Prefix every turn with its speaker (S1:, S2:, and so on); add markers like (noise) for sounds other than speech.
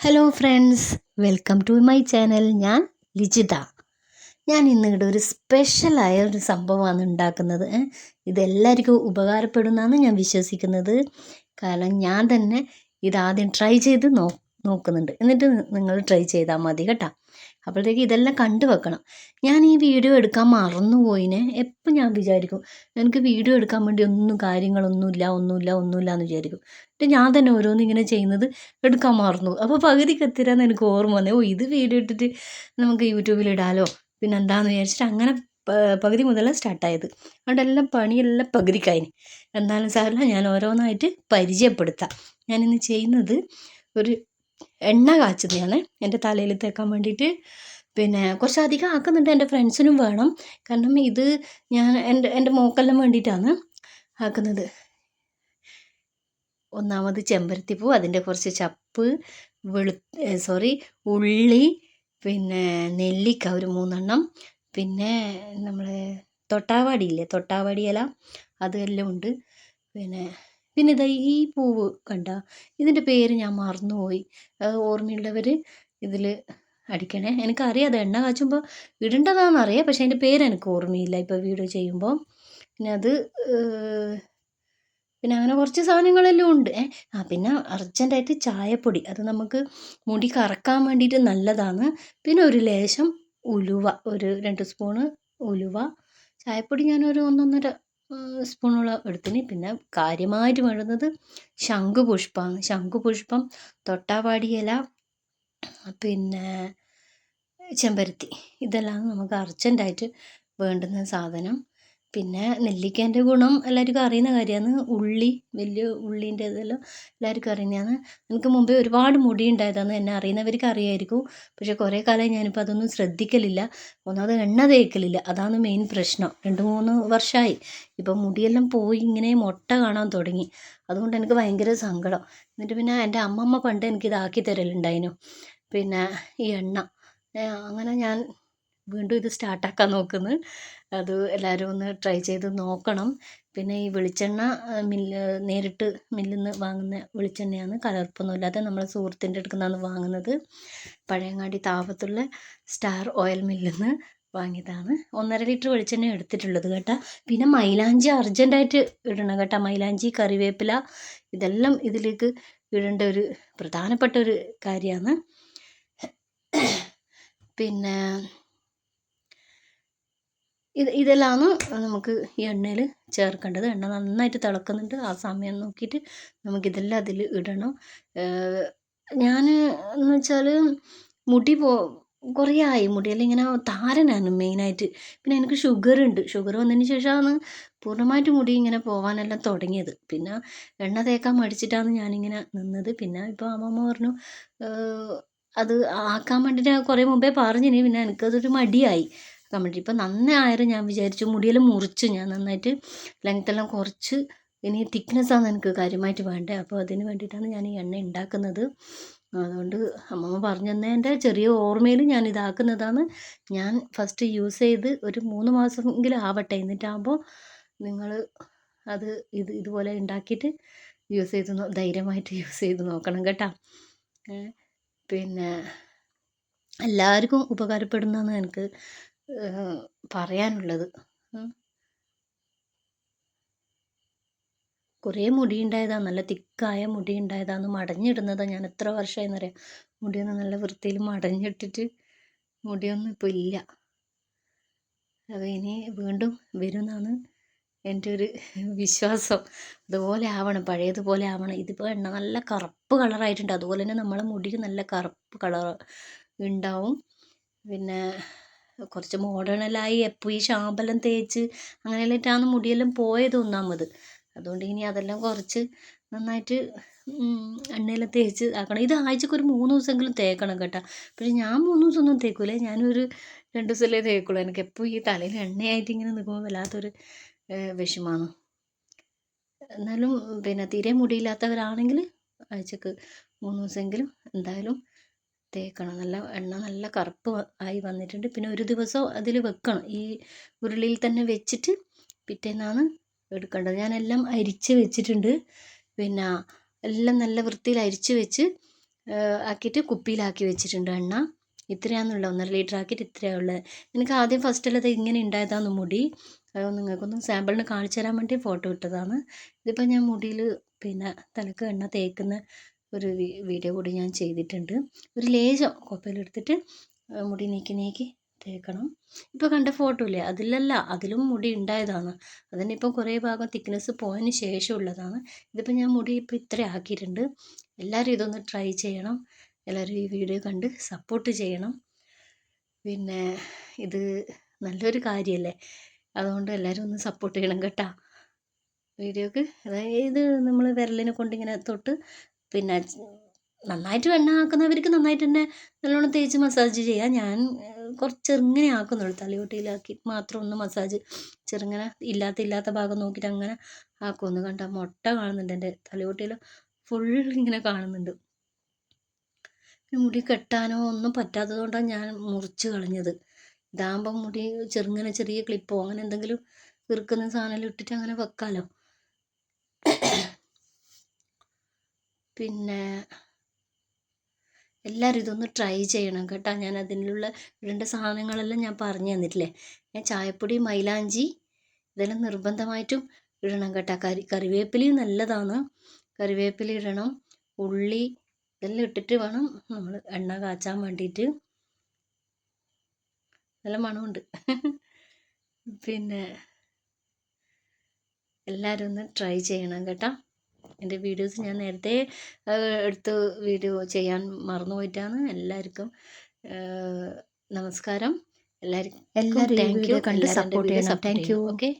S1: Hello friends welcome to my channel ഞാൻ ലിജിത. ഞാൻ ഇന്ന് ഇവിടെ ഒരു സ്പെഷ്യലായ ഒരു സംഭവമാണ് ഉണ്ടാക്കുന്നത്. ഇതെല്ലാവർക്കും ഉപകാരപ്പെടുന്നതാണ് ഞാൻ വിശ്വസിക്കുന്നത്. കാരണം ഞാൻ തന്നെ ഇതാദ്യം ട്രൈ ചെയ്ത് നോ നോക്കുന്നുണ്ട്. എന്നിട്ട് നിങ്ങൾ ട്രൈ ചെയ്താൽ മതി കേട്ടോ. അപ്പോഴത്തേക്ക് ഇതെല്ലാം കണ്ടു വെക്കണം. ഞാൻ ഈ വീഡിയോ എടുക്കാൻ മറന്നുപോയിനെ. എപ്പം ഞാൻ വിചാരിക്കും? എനിക്ക് വീഡിയോ എടുക്കാൻ വേണ്ടി ഒന്നും കാര്യങ്ങളൊന്നുമില്ല ഒന്നുമില്ല ഒന്നുമില്ല എന്ന് വിചാരിക്കും. എന്നിട്ട് ഞാൻ തന്നെ ഓരോന്നും ഇങ്ങനെ ചെയ്യുന്നത് എടുക്കാൻ മറന്നു. അപ്പോൾ പകുതിക്ക് എത്തിരാന്ന് എനിക്ക് ഓർമ്മ വന്നേ. ഓ ഇത് വീഡിയോ ഇട്ടിട്ട് നമുക്ക് യൂട്യൂബിൽ ഇടാലോ? പിന്നെ എന്താണെന്ന് വിചാരിച്ചിട്ട് അങ്ങനെ പകുതി മുതലാണ് സ്റ്റാർട്ടായത് അതുകൊണ്ട് എല്ലാം പണിയെല്ലാം പകുതിക്കായിന് എന്നാലും സാറില്ല ഞാൻ ഓരോന്നായിട്ട് പരിചയപ്പെടുത്താം. ഞാനിന്ന് ചെയ്യുന്നത് ഒരു എണ്ണ കാച്ചുന്നതാണ് എന്റെ തലയിൽ തേക്കാൻ വേണ്ടിയിട്ട്. പിന്നെ കുറച്ചധികം ആക്കുന്നുണ്ട് എന്റെ ഫ്രണ്ട്സിനും വേണം. കാരണം ഇത് ഞാൻ എന്റെ എന്റെ മോക്കെല്ലാം വേണ്ടിയിട്ടാണ് ആക്കുന്നത്. ഒന്നാമത് ചെമ്പരത്തിപ്പൂ അതിന്റെ കുറച്ച് ചപ്പ് വെളു സോറി ഉള്ളി പിന്നെ നെല്ലിക്ക ഒരു മൂന്നെണ്ണം. പിന്നെ നമ്മൾ തൊട്ടാവാടി ഇല്ലേ തൊട്ടാവാടി ഇല അതെല്ലാം ഉണ്ട്. പിന്നെ പിന്നെ ഇതാ ഈ പൂവ് കണ്ട ഇതിന്റെ പേര് ഞാൻ മറന്നുപോയി. ഓർമ്മയുള്ളവർ ഇതിൽ അടിക്കണേ. എനിക്കറിയാം അത് എണ്ണ കാച്ചുമ്പോൾ ഇടേണ്ടതാണെന്നറിയാം പക്ഷേ അതിന്റെ പേര് എനിക്ക് ഓർമ്മയില്ല ഇപ്പോൾ വീഡിയോ ചെയ്യുമ്പോൾ പിന്നെ അത് പിന്നെ അങ്ങനെ കുറച്ച് സാധനങ്ങളെല്ലാം ഉണ്ട്. ഏ ആ പിന്നെ അർജന്റായിട്ട് ചായപ്പൊടി. അത് നമുക്ക് മുടി കറക്കാൻ വേണ്ടിയിട്ട് നല്ലതാണ്. പിന്നെ ഒരു ലേശം ഉലുവ ഒരു രണ്ട് സ്പൂണ് ഉലുവ. ചായപ്പൊടി ഞാനൊരു ഒന്നൊന്നര ഏഹ്, സ്പൂണോളം എടുത്തിന്. പിന്നെ കാര്യമായിട്ട് വേണ്ടുന്നത് ശംഖുപുഷ്പമാണ് ശംഖുപുഷ്പം തൊട്ടാവാടി ഇല പിന്നെ ചെമ്പരത്തി. ഇതെല്ലാം നമുക്ക് അർജന്റായിട്ട് വേണ്ടുന്ന സാധനം. പിന്നെ നെല്ലിക്കേന്റെ ഗുണം എല്ലാവർക്കും അറിയുന്ന കാര്യമാണ്. ഉള്ളി വലിയ ഉള്ളീന്റെ ഇതെല്ലാം എല്ലാവർക്കും അറിയുന്നതാണ്. എനിക്ക് മുമ്പേ ഒരുപാട് മുടി ഉണ്ടായതാണ് എന്നെ അറിയുന്നവർക്ക് അറിയായിരിക്കും. പക്ഷേ കുറേ കാലമായി ഞാനിപ്പോൾ അതൊന്നും ശ്രദ്ധിക്കലില്ല. ഒന്നാമത് എണ്ണ തേക്കലില്ല. അതാണ് മെയിൻ പ്രശ്നം. രണ്ട് മൂന്ന് വർഷമായി. ഇപ്പം മുടിയെല്ലാം പോയി ഇങ്ങനെ മുട്ട കാണാൻ തുടങ്ങി. അതുകൊണ്ട് എനിക്ക് ഭയങ്കര സങ്കടം. എന്നിട്ട് പിന്നെ എന്റെ അമ്മമ്മ പണ്ട് എനിക്കിതാക്കി തരലുണ്ടായിരുന്നു. പിന്നെ ഈ എണ്ണ. അങ്ങനെ ഞാൻ വീണ്ടും ഇത് സ്റ്റാർട്ടാക്കാൻ നോക്കുന്നു. അത് എല്ലാവരും ഒന്ന് ട്രൈ ചെയ്ത് നോക്കണം. പിന്നെ ഈ വെളിച്ചെണ്ണ മില്ല് നേരിട്ട് മില്ലിൽ നിന്ന് വാങ്ങുന്ന വെളിച്ചെണ്ണയാണ് കലർപ്പൊന്നുമില്ലാതെ നമ്മൾ സുഹൃത്തിന്റെ അടുത്ത് നിന്നാണ് വാങ്ങുന്നത്. പഴയങ്ങാടി താപത്തുള്ള സ്റ്റാർ ഓയിൽ മില്ലിൽ നിന്ന് വാങ്ങിയതാണ്. ഒന്നര ലിറ്റർ വെളിച്ചെണ്ണ എടുത്തിട്ടുള്ളത് കേട്ടോ. പിന്നെ മൈലാഞ്ചി അർജന്റായിട്ട് ഇടണം കേട്ടോ. മൈലാഞ്ചി കറിവേപ്പില ഇതെല്ലാം ഇതിലേക്ക് ഇടേണ്ട ഒരു പ്രധാനപ്പെട്ട ഒരു കാര്യമാണ്. പിന്നെ ഇത് ഇതെല്ലാമാണ് നമുക്ക് ഈ എണ്ണയിൽ ചേർക്കേണ്ടത്. എണ്ണ നന്നായിട്ട് തിളക്കുന്നുണ്ട്. ആ സമയം നോക്കിയിട്ട് നമുക്കിതെല്ലാം അതിൽ ഇടണം. ഞാൻ എന്ന് വെച്ചാൽ മുടി പോ കുറേ ആയി മുടിയെല്ലാം ഇങ്ങനെ താരനാണ് മെയിനായിട്ട്. പിന്നെ എനിക്ക് ഷുഗർ ഉണ്ട് ഷുഗർ വന്നതിന് ശേഷമാണ് പൂർണമായിട്ട് മുടി ഇങ്ങനെ പോകാനെല്ലാം തുടങ്ങിയത്. പിന്നെ എണ്ണ തേക്കാൻ മടിച്ചിട്ടാണ് ഞാനിങ്ങനെ നിന്നത്. പിന്നെ ഇപ്പോൾ അമ്മമ്മ പറഞ്ഞു അത് ആക്കാൻ വേണ്ടിയിട്ട് കുറേ മുമ്പേ പറഞ്ഞിനി. പിന്നെ എനിക്കതൊരു മടിയായി. വേണ്ടി ഇപ്പം നന്നായാലും ഞാൻ വിചാരിച്ചു മുടിയെല്ലാം മുറിച്ച് ഞാൻ നന്നായിട്ട് ലെങ്ത് എല്ലാം കുറച്ച് ഇനി തിക്നെസ്സാണ് എനിക്ക് കാര്യമായിട്ട് വേണ്ടത് അപ്പോൾ അതിന് വേണ്ടിയിട്ടാണ് ഞാൻ ഈ എണ്ണ ഉണ്ടാക്കുന്നത് അതുകൊണ്ട് അമ്മമ്മ പറഞ്ഞു തന്നതിന്റെ ചെറിയ ഓർമ്മയിൽ ഞാൻ ഇതാക്കുന്നതാണ്. ഞാൻ ഫസ്റ്റ് യൂസ് ചെയ്ത് ഒരു മൂന്ന് മാസമെങ്കിലും ആവട്ടെ. എന്നിട്ടാകുമ്പോൾ നിങ്ങൾ അത് ഇത് ഇതുപോലെ ഉണ്ടാക്കിയിട്ട് യൂസ് ചെയ്ത് ധൈര്യമായിട്ട് യൂസ് ചെയ്ത് നോക്കണം കേട്ടോ. പിന്നെ എല്ലാവർക്കും ഉപകാരപ്പെടുന്നതാണ് എനിക്ക് പറയാനുള്ളത്. കുറേ മുടി ഉണ്ടായതാണ് നല്ല തിക്കായ മുടി ഉണ്ടായതാണ് മടഞ്ഞിടുന്നതാണ് ഞാൻ എത്ര വർഷമായെന്നറിയാം മുടിയൊന്നും നല്ല വൃത്തിയിൽ മടഞ്ഞിട്ടിട്ട് മുടിയൊന്നും ഇപ്പോൾ ഇല്ല. അപ്പോൾ ഇനി വീണ്ടും വരുമെന്നാണ് എന്റെ ഒരു വിശ്വാസം. അതുപോലെ ആവണം പഴയതുപോലെ ആവണം. ഇതിപ്പോൾ എണ്ണ നല്ല കറുപ്പ് കളറായിട്ടുണ്ട്. അതുപോലെ തന്നെ നമ്മളെ മുടിക്ക് നല്ല കറുപ്പ് കളർ ഉണ്ടാവും. പിന്നെ കുറച്ച് മോഡേണലായി എപ്പോൾ ഈ ശാമ്പലം തേച്ച് അങ്ങനെയെല്ലായിട്ടാണ് മുടിയെല്ലാം പോയത് ഒന്നാമത്. അതുകൊണ്ട് ഇനി അതെല്ലാം കുറച്ച് നന്നായിട്ട് എണ്ണയെല്ലാം തേച്ച് ആക്കണം. ഇത് ആഴ്ചക്ക് ഒരു മൂന്ന് ദിവസമെങ്കിലും തേക്കണം കേട്ടോ. പക്ഷേ ഞാൻ മൂന്ന് ദിവസമൊന്നും തേക്കൂല. ഞാനൊരു രണ്ട് ദിവസമല്ലേ തേക്കുള്ളൂ. എനിക്ക് എപ്പോൾ ഈ തലയിൽ എണ്ണയായിട്ട് ഇങ്ങനെ നിൽക്കുമ്പോൾ വല്ലാത്തൊരു വിഷമാണ്. എന്നാലും പിന്നെ തീരെ മുടിയില്ലാത്തവരാണെങ്കിൽ ആഴ്ചക്ക് മൂന്ന് ദിവസമെങ്കിലും എന്തായാലും തേക്കണം. നല്ല എണ്ണ നല്ല കറുപ്പ് ആയി വന്നിട്ടുണ്ട്. പിന്നെ ഒരു ദിവസം അതിൽ വെക്കണം. ഈ ഉരുളിയിൽ തന്നെ വെച്ചിട്ട് പിറ്റേന്നാണ് എടുക്കേണ്ടത്. ഞാനെല്ലാം അരിച്ച് വെച്ചിട്ടുണ്ട്. പിന്നെ എല്ലാം നല്ല വൃത്തിയിൽ അരിച്ച് വെച്ച് ആക്കിയിട്ട് കുപ്പിയിലാക്കി വെച്ചിട്ടുണ്ട് എണ്ണ. ഇത്രയാണെന്നുള്ള ഒന്നര ലിറ്റർ ആക്കിയിട്ട് ഇത്രയാണ് ഉള്ളത് എനിക്ക് ആദ്യം ഫസ്റ്റിലത് ഇങ്ങനെ ഉണ്ടായതാണ് മുടി. നിങ്ങൾക്കൊന്ന് സാമ്പിളിന് കാണിച്ചു തരാൻ വേണ്ടി ഫോട്ടോ ഇട്ടതാണ്. ഇതിപ്പോൾ ഞാൻ മുടിയിൽ പിന്നെ തലക്ക് എണ്ണ തേക്കുന്ന ഒരു വീഡിയോ കൂടി ഞാൻ ചെയ്തിട്ടുണ്ട്. ഒരു ലേശം കുപ്പയിലെടുത്തിട്ട് മുടി നീക്കി നീക്കി തേക്കണം. ഇപ്പോൾ കണ്ട ഫോട്ടോ ഇല്ലേ? അതിലല്ല അതിലും മുടി ഉണ്ടായതാണ്. അതന്നെ ഇപ്പോൾ കുറേ ഭാഗം തിക്നെസ് പോയതിന് ശേഷം ഉള്ളതാണ്. ഇതിപ്പോൾ ഞാൻ മുടി ഇപ്പോൾ ഇത്ര ആക്കിയിട്ടുണ്ട്. എല്ലാവരും ഇതൊന്ന് ട്രൈ ചെയ്യണം. എല്ലാവരും ഈ വീഡിയോ കണ്ട് സപ്പോർട്ട് ചെയ്യണം. പിന്നെ ഇത് നല്ലൊരു കാര്യമല്ലേ അതുകൊണ്ട് എല്ലാവരും ഒന്ന് സപ്പോർട്ട് ചെയ്യണം കേട്ടോ. വീഡിയോക്ക് അതായത് നമ്മൾ വിരലിനെ കൊണ്ടിങ്ങനെ തൊട്ട് പിന്നെ നന്നായിട്ട് വെണ്ണ ആക്കുന്നവർക്ക് നന്നായിട്ട് തന്നെ നല്ലോണം തേച്ച് മസാജ് ചെയ്യാം. ഞാൻ കുറച്ച് ചെറുങ്ങനെ ആക്കുന്നുള്ളൂ. തലയോട്ടിയിലാക്കി മാത്രം ഒന്ന് മസാജ് ചെറുങ്ങനെ ഇല്ലാത്ത ഇല്ലാത്ത ഭാഗം നോക്കിയിട്ട് അങ്ങനെ ആക്കുമെന്ന് കണ്ട മുട്ട കാണുന്നുണ്ട് എന്റെ തലയോട്ടിയിൽ. ഫുൾ ഇങ്ങനെ കാണുന്നുണ്ട്. മുടി കെട്ടാനോ ഒന്നും പറ്റാത്തത് കൊണ്ടാണ് ഞാൻ മുറിച്ച് കളഞ്ഞത്. ഇതാകുമ്പം മുടി ചെറുങ്ങനെ ചെറിയ ക്ലിപ്പോ അങ്ങനെ എന്തെങ്കിലും ഇറുക്കുന്ന സാധനം ഇട്ടിട്ട് അങ്ങനെ വെക്കാമല്ലോ പിന്നെ എല്ലാവരും ഇതൊന്ന് ട്രൈ ചെയ്യണം കേട്ടോ. ഞാൻ അതിനുള്ള ഇടേണ്ട സാധനങ്ങളെല്ലാം ഞാൻ പറഞ്ഞു തന്നിട്ടില്ലേ? ഞാൻ ചായപ്പൊടി മൈലാഞ്ചി ഇതെല്ലാം നിർബന്ധമായിട്ടും ഇടണം കേട്ടോ. കറി കറിവേപ്പിലയും നല്ലതാണ്. കറിവേപ്പില ഇടണം. ഉള്ളി ഇതെല്ലാം ഇട്ടിട്ട് വേണം നമ്മൾ എണ്ണ കാച്ചാൻ വേണ്ടിയിട്ട്. നല്ല മണമുണ്ട്. (laughs) പിന്നെ എല്ലാവരും ഒന്ന് ട്രൈ ചെയ്യണം കേട്ടോ. എന്റെ വീഡിയോസ് ഞാൻ നേരത്തെ എടുത്ത് വീഡിയോ ചെയ്യാൻ മറന്നു പോയിട്ടാണ്. എല്ലാവർക്കും നമസ്കാരം. എല്ലാവർക്കും
S2: എല്ലാവരും ഈ
S1: താങ്ക് യു.
S2: കണ്ട് സപ്പോർട്ട് ചെയ്യണം. Thank you.
S1: ഓക്കെ?